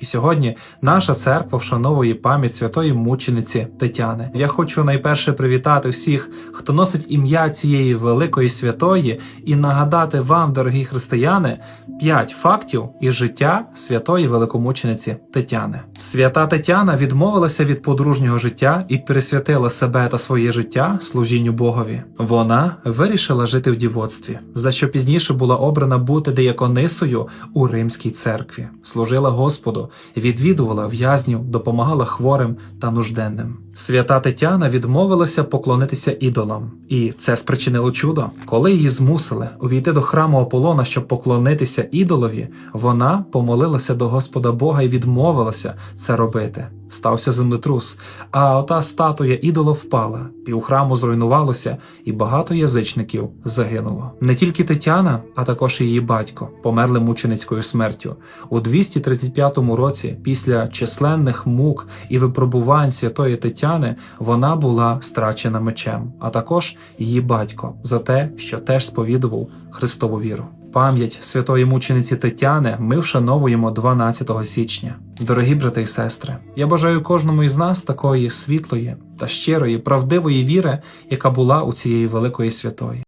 І сьогодні наша церква вшановує пам'ять святої мучениці Тетяни. Я хочу найперше привітати всіх, хто носить ім'я цієї великої святої, і нагадати вам, дорогі християни, п'ять фактів із життя святої великомучениці Тетяни. Свята Тетяна відмовилася від подружнього життя і присвятила себе та своє життя служінню Богові. Вона вирішила жити в дівоцтві, за що пізніше була обрана бути деяконисою у римській церкві, служила Господу, відвідувала в'язнів, допомагала хворим та нужденним. Свята Тетяна відмовилася поклонитися ідолам, і це спричинило чудо. Коли її змусили увійти до храму Аполлона, щоб поклонитися ідолові, вона помолилася до Господа Бога і відмовилася це робити. Стався землетрус, а ота статуя ідола впала, пів храму зруйнувалося, і багато язичників загинуло. Не тільки Тетяна, а також і її батько померли мученицькою смертю. У 235 році, після численних мук і випробувань святої Тетяни, вона була страчена мечем, а також її батько за те, що теж сповідував Христову віру. Пам'ять святої мучениці Тетяни ми вшановуємо 12 січня. Дорогі брати і сестри, я бажаю кожному із нас такої світлої та щирої, правдивої віри, яка була у цієї великої святої.